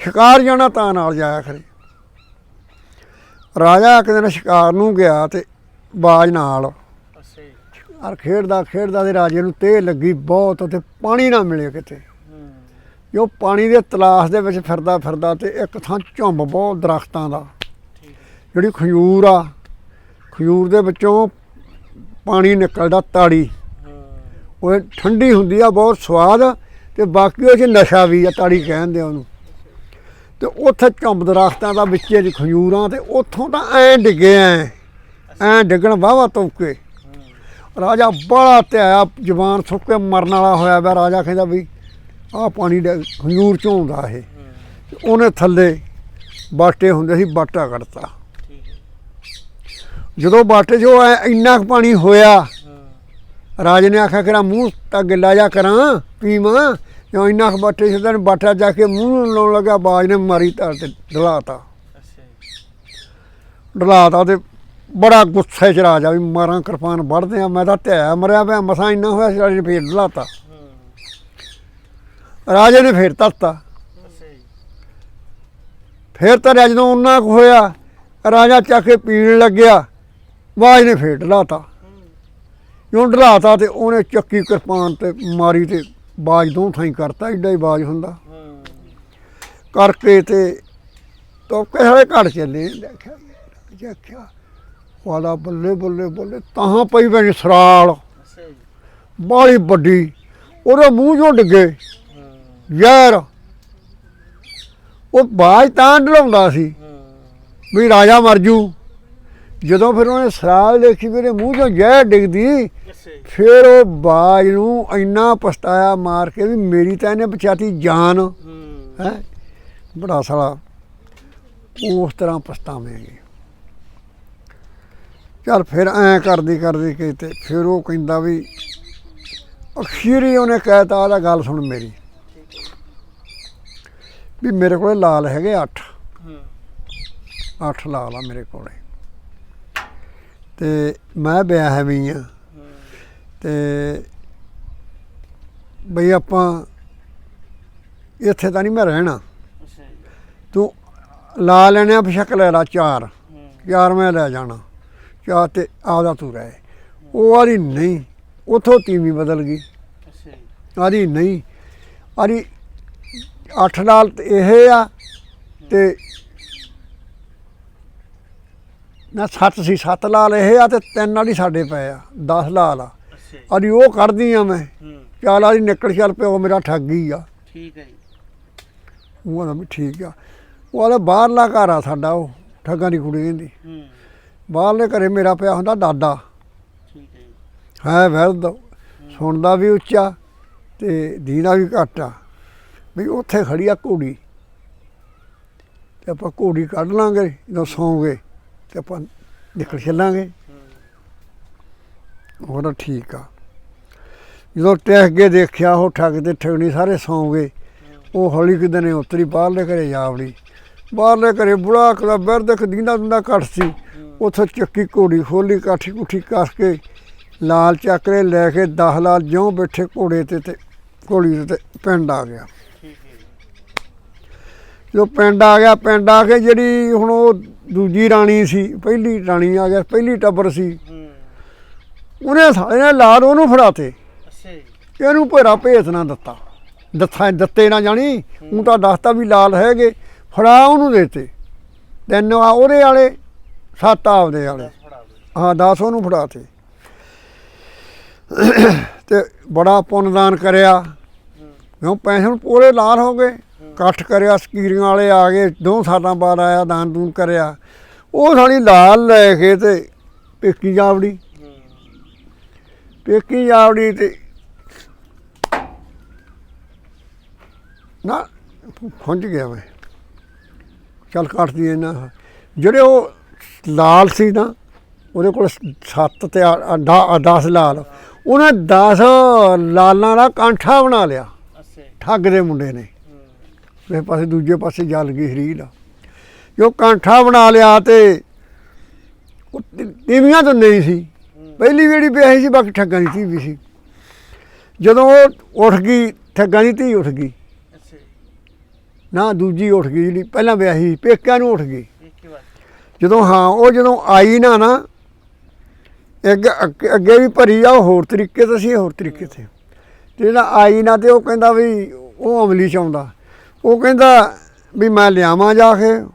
ਸ਼ਿਕਾਰ ਜਾਣਾ ਤਾਂ ਨਾਲ ਜਾਇਆ ਕਰੇ। ਰਾਜਾ ਇੱਕ ਦਿਨ ਸ਼ਿਕਾਰ ਨੂੰ ਗਿਆ ਤੇ ਬਾਜ ਨਾਲ ਔਰ ਖੇਡਦਾ ਖੇਡਦਾ ਤੇ ਰਾਜੇ ਨੂੰ ਤੇ ਲੱਗੀ ਬਹੁਤ ਤੇ ਪਾਣੀ ਨਾ ਮਿਲੇ ਕਿਤੇ। ਜੋ ਪਾਣੀ ਦੇ ਤਲਾਸ਼ ਦੇ ਵਿੱਚ ਫਿਰਦਾ ਫਿਰਦਾ ਤੇ ਇੱਕ ਥਾਂ ਝੁੰਬ ਬਹੁਤ ਦਰਖਤਾਂ ਦਾ ਜਿਹੜੀ ਖਜੂਰ ਆ ਖਜੂਰ ਦੇ ਵਿੱਚੋਂ ਪਾਣੀ ਨਿਕਲਦਾ ਤਾੜੀ। ਉਹ ਠੰਡੀ ਹੁੰਦੀ ਆ ਬਹੁਤ ਸਵਾਦ ਤੇ ਬਾਕੀ ਉਹ 'ਚ ਨਸ਼ਾ ਵੀ ਆ ਤਾੜੀ ਕਹਿੰਦੇ ਉਹਨੂੰ। ਤੇ ਉੱਥੇ ਝੁੰਬ ਦਰਖਤਾਂ ਦਾ ਵਿੱਚੇ ਦੀ ਖਜੂਰਾਂ ਤੇ ਉੱਥੋਂ ਤਾਂ ਐਂ ਡਿੱਗੇ ਐ। ਐਂ ਡਿੱਗਣ ਵਾਵਾ ਤੋਕੇ ਰਾਜਾ ਬੜਾ ਧਿਆਇਆ ਜਵਾਨ ਸੁੱਕੇ ਮਰਨ ਵਾਲਾ ਹੋਇਆ ਵਾ। ਰਾਜਾ ਕਹਿੰਦਾ ਵੀ ਆਹ ਪਾਣੀ ਦੇ ਖਜੂਰ ਚੋਂ ਆਉਂਦਾ ਇਹ। ਉਹਨੇ ਥੱਲੇ ਬਾਟੇ ਹੁੰਦੇ ਸੀ, ਬਾਟਾ ਕੱਢਤਾ। ਜਦੋਂ ਬਾਟੇ 'ਚੋਂ ਉਹ ਇੰਨਾ ਕੁ ਪਾਣੀ ਹੋਇਆ ਹੂੰ ਰਾਜ ਨੇ ਆਖਿਆ ਕਿਰਾ ਮੂੰਹ ਤਾਂ ਗਿੱਲਾ ਜਾ ਕਰਾਂ, ਪੀਵਾਂ। ਜੋ ਇੰਨਾ ਕੁ ਬਾਟੇ ਸੀ ਤਾਂ ਬਾਟਾ ਜਾ ਕੇ ਮੂੰਹ ਨੂੰ ਲਾਉਣ ਲੱਗਾ ਬਾਜ ਨੇ ਮਾਰੀ ਧਰ ਤੇ ਢਲਾਤਾ ਢਲਾਤਾ ਤੇ ਬੜਾ ਗੁੱਸੇ 'ਚ ਰਾਜਾ ਵੀ ਮਾਰਾਂ ਕਿਰਪਾਨ ਵੜਦੇ ਆ ਮੈਂ ਤਾਂ ਧਿਆ ਮਰਿਆ ਪਿਆ ਮਸਾਂ ਇੰਨਾ ਹੋਇਆ ਸੀ ਰਾਜੇ ਨੇ ਫੇਰ ਢਲਾਤਾ ਰਾਜੇ ਨੇ ਫੇਰ ਜੀ। ਫੇਰ ਤਾਂ ਜਦੋਂ ਉਹਨਾਂ ਕੁ ਹੋਇਆ ਰਾਜਾ ਚੱਕ ਕੇ ਪੀਣ ਲੱਗਿਆ ਬਾਜ ਨੇ ਫੇਰ ਢਲਾਤਾ ਜੋ ਢਲਾਤਾ ਤੇ ਉਹਨੇ ਚੱਕੀ ਕਿਰਪਾਨ ਤੇ ਮਾਰੀ ਤੇ ਬਾਜ ਦੋ ਥਾਈ ਕਰਤਾ ਏਡਾ ਹੀ ਬਾਜ ਹੁੰਦਾ। ਹੂੰ। ਕਰਕੇ ਤੇ ਤੋਕੇ ਸਾਰੇ ਘੜ ਚੱਲੇ ਦੇਖਿਆ। ਦੇਖਿਆ ਵਾਲਾ ਬੱਲੇ ਬੱਲੇ ਬੱਲੇ ਤਾਂ ਪਈ ਬੈਣੀ ਸਰਾਲ। ਬਾਲੀ ਵੱਡੀ ਉਹਦੇ ਮੂੰਹ ਚੋਂ ਡਿੱਗੇ। ਜ਼ਹਿਰ। ਉਹ ਬਾਜ ਤਾਂ ਢਲਾਉਂਦਾ ਸੀ ਵੀ ਰਾਜਾ ਮਰ ਜੂ। ਜਦੋਂ ਫਿਰ ਉਹਨੇ ਸਰਾਲ ਦੇਖੀ ਇਹਦੇ ਮੂੰਹ ਚੋਂ ਜ਼ਹਿਰ ਡਿੱਗਦੀ ਫਿਰ ਉਹ ਬਾਜ ਨੂੰ ਇੰਨਾ ਪਛਤਾਇਆ ਮਾਰ ਕੇ ਵੀ ਮੇਰੀ ਤਾਂ ਇਹਨੇ ਬਚਾਤੀ ਜਾਨ। ਹੂੰ। ਬੜਾ ਸਾਲਾ ਉਸ ਤਰ੍ਹਾਂ ਪਛਤਾਵੇਂਗੇ। ਚੱਲ ਫਿਰ ਐ ਕਰਦੀ ਕਰਦੀ ਕਿ ਤੇ ਫਿਰ ਉਹ ਕਹਿੰਦਾ ਵੀ ਅਖੀਰੀ ਉਹਨੇ ਕਹਿਤਾ ਆ ਗੱਲ ਸੁਣ ਮੇਰੀ। ਵੀ ਮੇਰੇ ਕੋਲੇ ਲਾਲ ਹੈਗੇ 8 ਹੂੰ। 8 ਲਾਲ ਆ ਮੇਰੇ ਕੋਲੇ। ਤੇ ਮੈਂ ਵਿਆਹ ਵੀ ਆ ਹੂੰ। ਤੇ ਬਈ ਆਪਾਂ ਇੱਥੇ ਤਾਂ ਨਹੀਂ ਮੈਂ ਰਹਿਣਾ। ਤੂੰ ਲਾ ਲੈਣਿਆ ਬਸ਼ੱਕ ਲੈ ਲਾ ਚਾਰ। ਹੂੰ। ਚਾਰ ਮੈਂ ਲੈ ਜਾਣਾ। ਚਾਰ ਤੇ ਆਪਦਾ ਤੂੰ ਰਹਿ। ਉਹ ਆਦੀ ਨਹੀਂ ਉਥੋਂ ਤੀਵੀਂ ਬਦਲ ਗਈ। ਆਦੀ ਨਹੀਂ। ਆਦੀ ਅੱਠ ਨਾਲ ਇਹ ਆ ਤੇ ਨਾ ਸੱਤ ਸੀ ਸੱਤ ਲਾਲ ਇਹ ਆ ਤੇ ਤਿੰਨ ਵਾਲੀ ਸਾਡੇ ਪਏ ਆ 10 ਲਾਲ ਆ। ਆਦੀ ਉਹ ਕੱਢਦੀ ਆ ਮੈਂ। ਚਾਲ ਆਦੀ ਨਿਕਲ ਚੱਲ ਪਿਓ ਮੇਰਾ ਠੱਗ ਹੀ ਆ। ਠੀਕ ਹੈ ਜੀ। ਉਹ ਵੀ ਠੀਕ ਆ। ਉਹ ਆਲੇ ਬਾਹਰਲਾ ਘਰ ਆ ਸਾਡਾ ਉਹ ਠੱਗਾਂ ਦੀ ਕੁੜੀ ਕਹਿੰਦੀ। ਬਾਹਰਲੇ ਘਰੇ ਮੇਰਾ ਪਿਆ ਹੁੰਦਾ ਦਾਦਾ। ਠੀਕ ਹੈ ਹੈ ਵੈਦ ਸੁਣਦਾ ਵੀ ਉੱਚਾ ਤੇ ਦੀਦਾ ਵੀ ਘੱਟ ਆ। ਵੀ ਉੱਥੇ ਖੜੀ ਆ ਘੋੜੀ। ਤੇ ਆਪਾਂ ਘੋੜੀ ਕੱਢ ਲਾਂਗੇ ਜਦੋਂ ਸੌਂਗੇ। ਤੇ ਆਪਾਂ ਨਿਕਲ ਚੱਲਾਂਗੇ। ਹੂੰ। ਉਹ ਤਾਂ ਠੀਕ ਆ। ਜਦੋਂ ਟਹਿ ਕੇ ਦੇਖਿਆ ਉਹ ਠੱਗ ਤੇ ਠਗਣੀ ਸਾਰੇ ਸੌਂ ਗਏ। ਉਹ ਹੌਲੀ ਕਿਤੇ ਨੇ ਉਤਰੀ ਬਾਹਰਲੇ ਘਰੇ ਜਾ ਵੜੀ ਬਾਹਰਲੇ ਘਰੇ ਬੁੜਾ ਕਦਾ ਬਿਰਦ ਇੱਕ ਦੀਂਦਾ ਦੁੰਦਾ ਘੱਟ ਸੀ। ਉੱਥੇ ਚੱਕੀ ਘੋੜੀ ਖੋਲੀ ਕਾਠੀ ਕੁੱਠੀ ਕੱਸ ਕੇ ਲਾਲ ਚੱਕਰੇ ਲੈ ਕੇ ਦਸ ਲਾਲ ਜਿਉਂ ਬੈਠੇ ਘੋੜੇ ਤੇ ਤੇ ਘੋੜੀ ਤੇ ਪਿੰਡ ਆ ਗਿਆ। ਜਦੋਂ ਪਿੰਡ ਆ ਗਿਆ ਪਿੰਡ ਆ ਕੇ ਜਿਹੜੀ ਹੁਣ ਉਹ ਦੂਜੀ ਰਾਣੀ ਸੀ ਪਹਿਲੀ ਰਾਣੀ ਆ ਗਿਆ ਪਹਿਲੀ ਟੱਬਰ ਸੀ। ਉਹਨੇ ਸਾਲੇ ਨੇ ਲਾਲ ਉਹਨੂੰ ਫੜਾਤੇ। ਅੱਛਾ ਜੀ। ਇਹਨੂੰ ਭੇਰਾ ਭੇਤ ਨਾ ਦਿੱਤਾ। ਦੱਥਾ ਦਿੱਤੇ ਨਾ ਜਾਣੀ ਉਹ ਤਾਂ ਦੱਸਤਾ ਵੀ ਲਾਲ ਹੈਗੇ ਫੜਾ ਉਹਨੂੰ ਦੇਤੇ। ਤਿੰਨ ਆ ਉਹਦੇ ਵਾਲੇ ਸੱਤ ਆਪਦੇ ਵਾਲੇ। ਹਾਂ 10 ਉਹਨੂੰ ਫੜਾਤੇ। ਤੇ ਬੜਾ ਪੁੰਨਦਾਨ ਕਰਿਆ। ਕਿਉਂ ਪੈਸੇ ਹੁਣ ਪੂਰੇ ਲਾਲ ਹੋ ਗਏ। ਇਕੱਠ ਕਰਿਆ ਸਕੀਰੀਆਂ ਵਾਲੇ ਆ ਗਏ ਦੋ ਸਾਲਾਂ ਬਾਅਦ ਆਇਆ ਦਾਨ ਦੂਨ ਕਰਿਆ। ਉਹ ਸਾਲੀ ਲਾਲ ਲੈ ਕੇ ਤੇ ਪੇਕੀ ਜਾਵੜੀ। ਪੇਕੀ ਜਾਵੜੀ ਤੇ ਨਾ ਖੁੰਝ ਗਿਆ ਮੈਂ ਚੱਲ ਕੱਟਦੀ ਇਹਨਾਂ ਜਿਹੜੇ ਉਹ ਲਾਲ ਸੀ ਨਾ ਉਹਦੇ ਕੋਲ 7 ਤੇ 10 ਲਾਲ। ਉਹਨੇ 10 ਲਾਲਾਂ ਦਾ ਕਾਂਠਾ ਬਣਾ ਲਿਆ। ਠੱਗ ਦੇ ਮੁੰਡੇ ਨੇ। ਇਹ ਪਾਸੇ ਦੂਜੇ ਪਾਸੇ ਜਲ ਗਈ ਹਰੀਲ ਜੋ ਕਾਂਠਾ ਬਣਾ ਲਿਆ ਤੇ ਉਹ ਤੀ- ਤੀਵੀਆਂ ਤੋਂ ਨਹੀਂ ਸੀ। ਪਹਿਲੀ ਜਿਹੜੀ ਵਿਆਹੀ ਸੀ ਬਾਕੀ ਠੱਗਾਂ ਦੀ ਧੀ ਸੀ। ਜਦੋਂ ਉਹ ਉੱਠ ਗਈ ਠੱਗਾਂ ਦੀ ਧੀ ਉੱਠ ਗਈ। ਨਾ ਦੂਜੀ ਉੱਠ ਗਈ ਜਿਹੜੀ ਪਹਿਲਾਂ ਵਿਆਹੀ ਪੇਕਿਆਂ ਨੂੰ ਉੱਠ ਗਈ। ਜਦੋਂ ਹਾਂ ਉਹ ਜਦੋਂ ਆਈ ਨਾ ਨਾ ਇੱਕ ਅੱਗੇ- ਵੀ ਭਰੀ ਆ ਹੋਰ ਤਰੀਕੇ ਤੇ ਸੀ ਹੋਰ ਤਰੀਕੇ ਤੇ ਤੇ। ਜਿਹੜਾ ਆਈ ਨਾ ਤੇ ਉਹ ਕਹਿੰਦਾ ਵੀ ਉਹ ਅਮਲੀ ਚ ਆਉਂਦਾ। ਉਹ ਕਹਿੰਦਾ ਵੀ ਮੈਂ ਲਿਆਵਾਂ ਜਾ ਕੇ।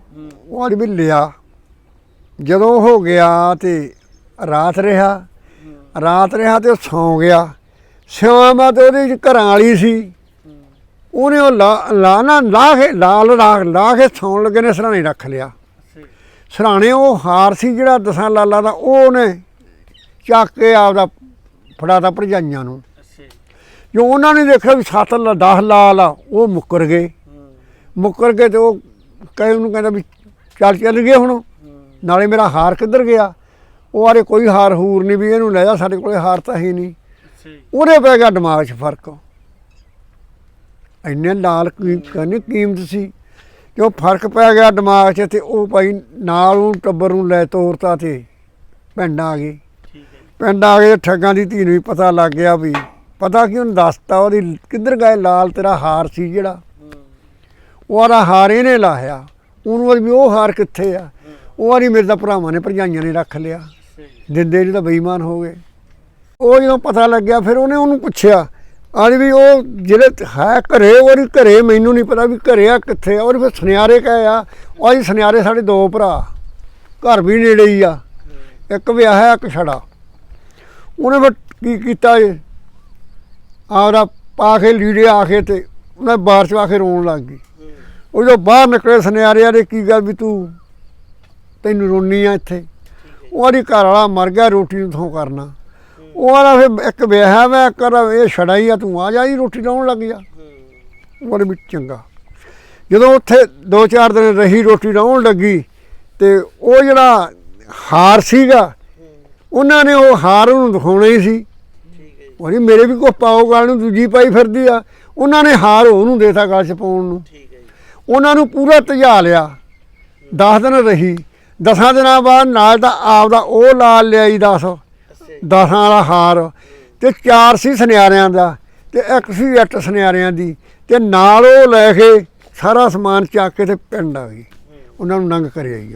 ਉਹ ਆਲੀ ਵੀ ਲਿਆ। ਜਦੋਂ ਹੋ ਗਿਆ ਤੇ ਰਾਤ ਰਿਹਾ। ਰਾਤ ਰਿਹਾ ਤੇ ਉਹ ਸੌਂ ਗਿਆ। ਸਿਆਮਾ ਤੇ ਉਹਦੀ ਘਰਾਂ ਵਾਲੀ ਸੀ। ਉਹਨੇ ਉਹ ਲਾ ਲਾ ਨਾ ਲਾ ਕੇ ਲਾਲ ਰਾਖ ਲਾ ਕੇ ਸੌਣ ਲੱਗੇ ਨੇ ਸਰਾਣੇ ਰੱਖ ਲਿਆ। ਸਰਾਣੇ ਉਹ ਹਾਰ ਸੀ ਜਿਹੜਾ ਦਸਾਂ ਲਾਲਾਂ ਦਾ ਉਹ ਉਹਨੇ ਚੱਕ ਕੇ ਆਪਦਾ ਫੜਾਤਾ ਭਰਜਾਈਆਂ ਨੂੰ। ਜੀ। ਉਹਨਾਂ ਨੇ ਦੇਖਿਆ ਵੀ ਸੱਤ ਲਾ 10 ਲਾਲ ਆ ਉਹ ਮੁੱਕਰ ਗਏ। ਮੁੱਕਰ ਕੇ ਤੇ ਉਹ ਕਹੇ ਉਹਨੂੰ ਕਹਿੰਦਾ ਵੀ ਚੱਲ ਚੱਲ ਗਏ ਹੁਣ। ਨਾਲੇ ਮੇਰਾ ਹਾਰ ਕਿੱਧਰ ਗਿਆ? ਉਹ ਆਰੇ ਕੋਈ ਹਾਰ ਹੂਰ ਨਹੀਂ ਵੀ ਇਹਨੂੰ ਲੈ ਜਾ ਸਾਡੇ ਕੋਲੇ ਹਾਰ ਤਾਂ ਹੈ ਨਹੀਂ। ਉਹਦੇ ਪੈ ਗਿਆ ਦਿਮਾਗ 'ਚ ਫ਼ਰਕ। ਇੰਨੇ ਲਾਲ ਕੀ ਕਹਿੰਦੇ ਕੀਮਤ ਸੀ। ਜੋ ਫ਼ਰਕ ਪੈ ਗਿਆ ਦਿਮਾਗ 'ਚ ਤੇ ਉਹ ਭਾਈ ਨਾਲ ਉਹ ਟੱਬਰ ਨੂੰ ਲੈ ਤੋਰਤਾ ਤੇ ਪਿੰਡ ਆ ਗਏ। ਪਿੰਡ ਆ ਗਏ ਤੇ ਠੱਗਾਂ ਦੀ ਧੀ ਨੂੰ ਵੀ ਪਤਾ ਲੱਗ ਗਿਆ ਵੀ ਪਤਾ ਕਿ ਉਹਨੂੰ ਦੱਸਤਾ ਉਹਦੀ ਕਿੱਧਰ ਗਏ? ਲਾਲ ਤੇਰਾ ਹਾਰ ਸੀ ਜਿਹੜਾ। ਉਹ ਆਰਾ ਹਾਰ ਇਹਨੇ ਲਾਇਆ। ਉਹਨੂੰ ਵਾਲੀ ਵੀ ਉਹ ਹਾਰ ਕਿੱਥੇ ਆ? ਉਹ ਵਾਲੀ ਮੇਰੇ ਤਾਂ ਭਰਾਵਾਂ ਨੇ ਭਰਜਾਈਆਂ ਨੇ ਰੱਖ ਲਿਆ। ਅੱਛਾ ਜੀ ਦਿੰਦੇ ਨਹੀਂ ਤਾਂ ਬੇਈਮਾਨ ਹੋ ਗਏ। ਉਹ ਜਦੋਂ ਪਤਾ ਲੱਗਿਆ, ਫਿਰ ਉਹਨੇ ਉਹਨੂੰ ਪੁੱਛਿਆ ਆਜ ਵੀ ਉਹ ਜਿਹੜੇ ਹੈ ਘਰੇ ਉਹਦੀ ਘਰੇ ਮੈਨੂੰ ਨਹੀਂ ਪਤਾ ਵੀ ਘਰੇ ਆ ਕਿੱਥੇ ਆ। ਉਹ ਫਿਰ ਸੁਨਿਆਰੇ ਕਹੇ ਆ, ਉਹ ਜੀ ਸੁਨਿਆਰੇ ਸਾਡੇ ਦੋ ਭਰਾ, ਘਰ ਵੀ ਨੇੜੇ ਹੀ ਆ। ਇੱਕ ਵਿਆਹਿਆ ਇੱਕ ਛੜਾ। ਉਹਨੇ ਫਿਰ ਕੀ ਕੀਤਾ ਇਹ? ਆਪਦਾ ਪਾ ਕੇ ਲੀੜੇ ਆ ਕੇ ਤੇ ਉਹਨੇ ਬਾਹਰ ਚ ਆ ਕੇ ਰੋਣ ਲੱਗ ਗਈ। ਉਹ ਜਦੋਂ ਬਾਹਰ ਨਿਕਲੇ ਸੁਨਿਆਰਿਆਂ ਦੇ ਕੀ ਗੱਲ ਵੀ ਤੂੰ ਤੈਨੂੰ ਰੋਣੀ ਆ ਇੱਥੇ? ਉਹਦੀ ਘਰ ਵਾਲਾ ਮਰ ਗਿਆ ਰੋਟੀ ਨੂੰ ਥੋਂ ਕਰਨਾ। ਉਹ ਵਾਲਾ ਫਿਰ ਇੱਕ ਵਿਆਹ ਮੈਂ ਕਰ ਇਹ ਛੜਾ ਹੀ ਆ ਤੂੰ ਆ ਜਾ ਜੀ ਰੋਟੀ ਲਾਉਣ ਲੱਗ ਜਾ। ਉਹਦੇ ਵਿੱਚ ਚੰਗਾ। ਜਦੋਂ ਉੱਥੇ ਦੋ ਚਾਰ ਦਿਨ ਰਹੀ ਰੋਟੀ ਲਾਉਣ ਲੱਗੀ ਤੇ ਉਹ ਜਿਹੜਾ ਹਾਰ ਸੀਗਾ ਉਹਨਾਂ ਨੇ ਉਹ ਹਾਰ ਉਹਨੂੰ ਦਿਖਾਉਣਾ ਹੀ ਸੀ। ਠੀਕ ਹੈ ਜੀ। ਉਹਨੇ ਮੇਰੇ ਵੀ ਕੋ ਪਾਓ ਗਾਲ ਨੂੰ ਦੂਜੀ ਪਾਈ ਫਿਰਦੀ ਆ। ਉਹਨਾਂ ਨੇ ਹਾਰ ਉਹਨੂੰ ਦੇਤਾ ਗਲ ਚ ਪਾਉਣ ਨੂੰ। ਜੀ ਉਹਨਾਂ ਨੂੰ ਪੂਰਾ ਤਜਾ ਲਿਆ। 10 ਦਿਨ ਰਹੀ। ਦਸਾਂ ਦਿਨਾਂ ਬਾਅਦ ਨਾਲ ਦਾ ਆਪਦਾ ਉਹ ਲਾਲ ਲਿਆਈ 10 ਅੱਛਾ ਦਸਾਂ ਵਾਲਾ ਹਾਰ। ਤੇ ਚਾਰ ਸੀ ਸੁਨਿਆਰਿਆਂ ਦਾ ਤੇ ਇੱਕ ਸੀ ਅੱਠ ਸੁਨਿਆਰਿਆਂ ਦੀ। ਤੇ ਨਾਲ ਉਹ ਲੈ ਕੇ ਸਾਰਾ ਸਮਾਨ ਚੱਕ ਕੇ ਤੇ ਪਿੰਡ ਆ ਗਈ। ਉਹਨਾਂ ਨੂੰ ਨੰਗ ਕਰਿਆ ਹੀ